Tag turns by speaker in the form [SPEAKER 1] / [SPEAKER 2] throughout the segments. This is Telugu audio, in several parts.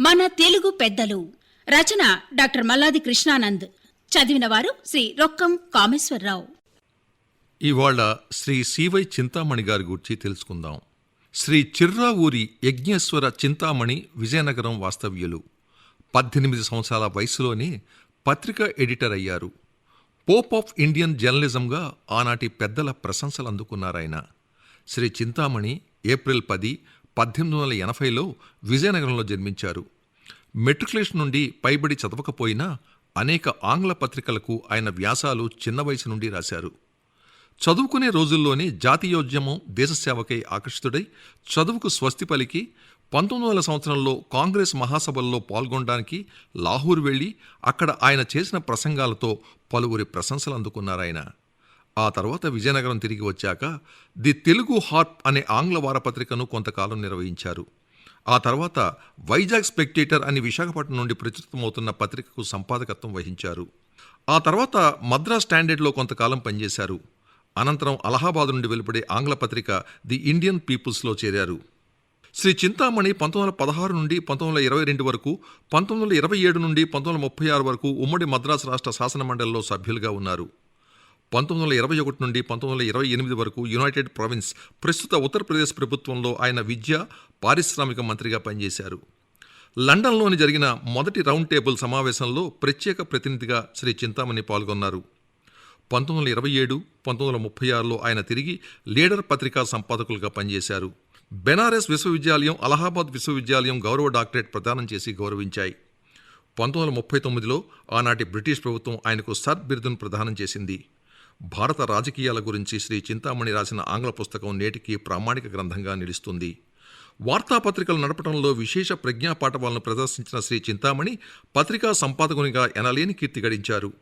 [SPEAKER 1] మన తెలుగు పెద్దలు. రచన డాక్టర్ మల్లాది కృష్ణానంద్. చదివిన వారు శ్రీ రొక్కం కామేశ్వరరావు.
[SPEAKER 2] ఇవాళ శ్రీ సివై చింతామణి గారి గురించి తెలుసుకుందాం. శ్రీ చిర్రావూరి యజ్ఞేశ్వర చింతామణి విజయనగరం వాస్తవ్యులు. పద్దెనిమిది సంవత్సరాల వయసులోనే పత్రిక ఎడిటర్ అయ్యారు. పోప్ ఆఫ్ ఇండియన్ జర్నలిజంగా ఆనాటి పెద్దల ప్రశంసలు అందుకున్నారాయన. శ్రీ చింతామణి ఏప్రిల్ పది పద్దెనిమిది వందల ఎనభైలో విజయనగరంలో జన్మించారు. మెట్రికులేషన్ నుండి పైబడి చదవకపోయినా అనేక ఆంగ్ల పత్రికలకు ఆయన వ్యాసాలు చిన్న వయసు నుండి రాశారు. చదువుకునే రోజుల్లోనే జాతీయోద్యమం దేశసేవకై ఆకర్షితుడై చదువుకు స్వస్తి పలికి పంతొమ్మిది వందల సంవత్సరంలో కాంగ్రెస్ మహాసభల్లో పాల్గొనడానికి లాహూర్ వెళ్ళి అక్కడ ఆయన చేసిన ప్రసంగాలతో పలువురి ప్రశంసలు అందుకున్నారాయన. ఆ తర్వాత విజయనగరం తిరిగి వచ్చాక ది తెలుగు హార్ప్ అనే ఆంగ్ల వారపత్రికను కొంతకాలం నిర్వహించారు. ఆ తర్వాత వైజాగ్ స్పెక్టేటర్ అని విశాఖపట్నం నుండి ప్రచురితమవుతున్న పత్రికకు సంపాదకత్వం వహించారు. ఆ తర్వాత మద్రాస్ స్టాండర్డ్లో కొంతకాలం పనిచేశారు. అనంతరం అలహాబాద్ నుండి వెలువడే ఆంగ్ల పత్రిక ది ఇండియన్ పీపుల్స్లో చేరారు. శ్రీ చింతామణి పంతొమ్మిది వందల పదహారు నుండి పంతొమ్మిది వందల ఇరవై రెండు వరకు పంతొమ్మిది వందల ఇరవై ఏడు నుండి పంతొమ్మిది వందల ముప్పై ఆరు వరకు ఉమ్మడి మద్రాసు రాష్ట్ర శాసనమండలిలో సభ్యులుగా ఉన్నారు. పంతొమ్మిది వందల ఇరవై ఒకటి నుండి పంతొమ్మిది వందల ఇరవై ఎనిమిది వరకు యునైటెడ్ ప్రావిన్స్ ప్రస్తుత ఉత్తరప్రదేశ్ ప్రభుత్వంలో ఆయన విద్య పారిశ్రామిక మంత్రిగా పనిచేశారు. లండన్లోని జరిగిన మొదటి రౌండ్ టేబుల్ సమావేశంలో ప్రత్యేక ప్రతినిధిగా శ్రీ చింతామణి పాల్గొన్నారు. పంతొమ్మిది వందల ఇరవై ఏడు పంతొమ్మిది వందల ముప్పై ఆరులో ఆయన తిరిగి లీడర్ పత్రికా సంపాదకులుగా పనిచేశారు. బెనారస్ విశ్వవిద్యాలయం అలహాబాద్ విశ్వవిద్యాలయం గౌరవ డాక్టరేట్ ప్రదానం చేసి గౌరవించాయి. పంతొమ్మిది వందల ముప్పై తొమ్మిదిలో ఆనాటి బ్రిటిష్ ప్రభుత్వం ఆయనకు సర్ బిరుదును ప్రదానం చేసింది. భారత రాజకీయాల గురించి శ్రీ చింతామణి రాసిన ఆంగ్ల పుస్తకం నేటికి ప్రామాణిక గ్రంథంగా నిలుస్తుంది. వార్తాపత్రికలు నడపడంలో విశేష ప్రజ్ఞాపాఠవాలను ప్రదర్శించిన శ్రీ చింతామణి పత్రికా సంపాదకునిగా ఎనలేని కీర్తి గడించారు.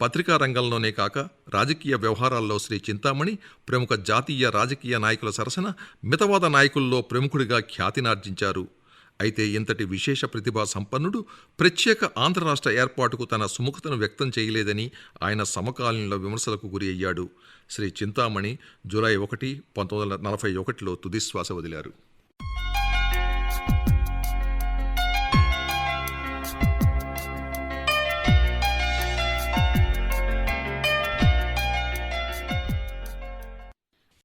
[SPEAKER 2] పత్రికా రంగంలోనే కాక రాజకీయ వ్యవహారాల్లో శ్రీ చింతామణి ప్రముఖ జాతీయ రాజకీయ నాయకుల సరసన మితవాద నాయకుల్లో ప్రముఖుడిగా ఖ్యాతినార్జించారు. అయితే ఇంతటి విశేష ప్రతిభా సంపన్నుడు ప్రత్యేక ఆంధ్ర రాష్ట్ర ఏర్పాటుకు తన సుముఖతను వ్యక్తం చేయలేదని ఆయన సమకాలీనుల విమర్శలకు గురి అయ్యాడు. శ్రీ చింతామణి జూలై ఒకటి పంతొమ్మిది వందల నలభై ఒకటిలో తుదిశ్వాస వదిలారు.